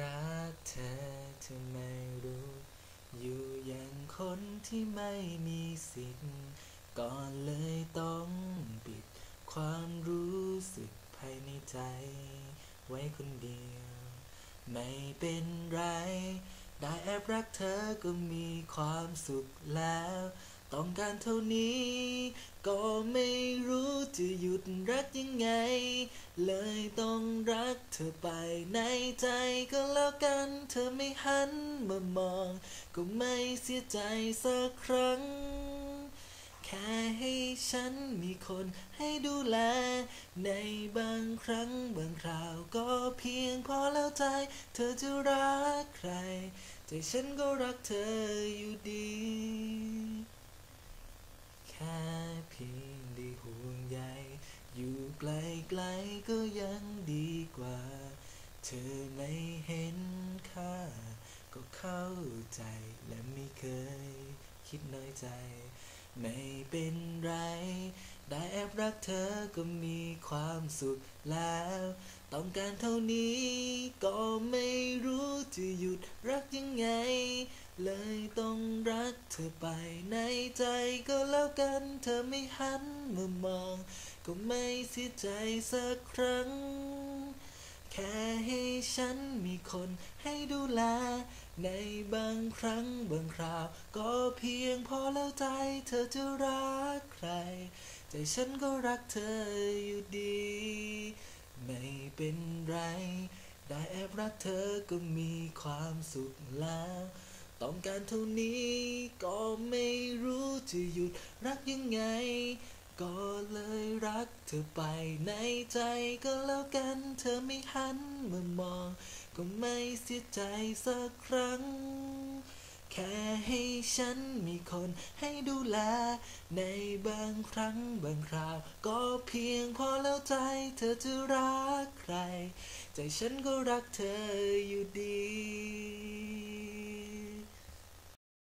รักเธอเธอไม่รู้ อยู่อย่างคนที่ไม่มีสิทธิ์ ก่อนเลยต้องปิด ความรู้สึกภายในใจ ไว้คนเดียว ไม่เป็นไร ได้แอบรักเธอก็มีความสุขแล้ว ต้องการเท่านี้ ก็ไม่รู้จะหยุดรักยังไง เลยต้องรักเธอไปในใจก็แล้วกัน เธอไม่หันมามอง ก็ไม่เสียใจสักครั้ง แค่ให้ฉันมีคนให้ดูแล ในบางครั้งบางคราวก็เพียงพอแล้วใจ เธอจะรักใคร ใจฉันก็รักเธออยู่ดี อยู่ไกลๆก็ยังดีกว่า เธอไม่เห็นค่า ก็เข้าใจและไม่เคย คิดน้อยใจ ไม่เป็นไร ได้แอบรักเธอก็มีความสุขแล้ว ต้องการเท่านี้ก็ไม่รู้จะหยุดรักยังไง เลยต้องรักเธอไปในใจก็แล้วกัน เธอไม่หันมามอง ก็ไม่เสียใจสักครั้ง แค่ให้ฉันมีคนให้ดูแล ในบางครั้งบางคราว ก็เพียงพอแล้วใจเธอจะรักใคร ใจฉันก็รักเธออยู่ดี ไม่เป็นไร ได้แอบรักเธอก็มีความสุขแล้วต้องการเท่านี้ก็ไม่รู้จะหยุดรักยังไง ก็เลยรักเธอไปในใจก็แล้วกัน เธอไม่หันมามอง ก็ไม่เสียใจสักครั้ง แค่ให้ฉันมีคนให้ดูแล ในบางครั้งบางคราว ก็เพียงพอแล้วใจ เธอจะรักใคร ใจฉันก็รักเธออยู่ดี